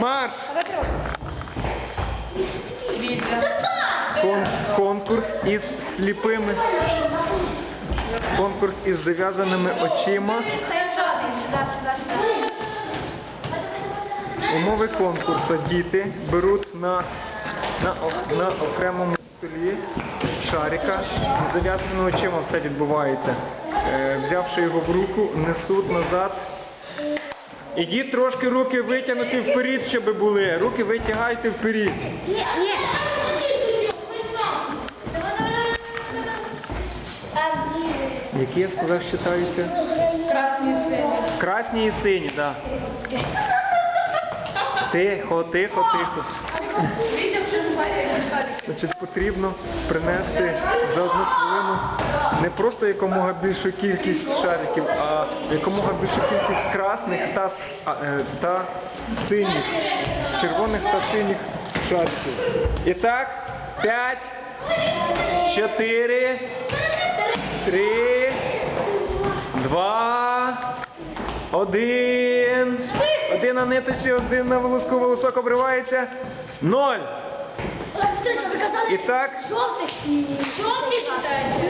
Марш! Кон- конкурс із сліпими. Конкурс із зав'язаними очима. Умови конкурсу діти беруть на, на, на окремому столі шарика, з зав'язаними очима все відбувається. Е, взявши його в руку, несуть назад. Ідіть трошки руки витягнути вперед, щоб були. Руки витягайте вперед. Ні, ні. Які я сказав, читаються? Красний сині. Красні і сині, так. Тихо, тихо, тихо. Значить, потрібно принести за одну хвилину не просто якомога більшу кількість шариків, а якомога більшу кількість красних та, е, та синіх, червоних та синіх шариків. І так, 5, 4, 3, 2, 1. Один на ниточці, один на волоску, волосок обривається. Ноль. І так, Жовтих. Жовтий считається?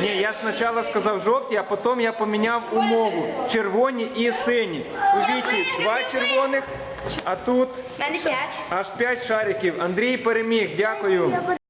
Ні, я спочатку сказав жовті, а потім я поміняв умову. Червоні і сині. У віті два червоних, а тут аж п'ять шариків. Андрій переміг. Дякую.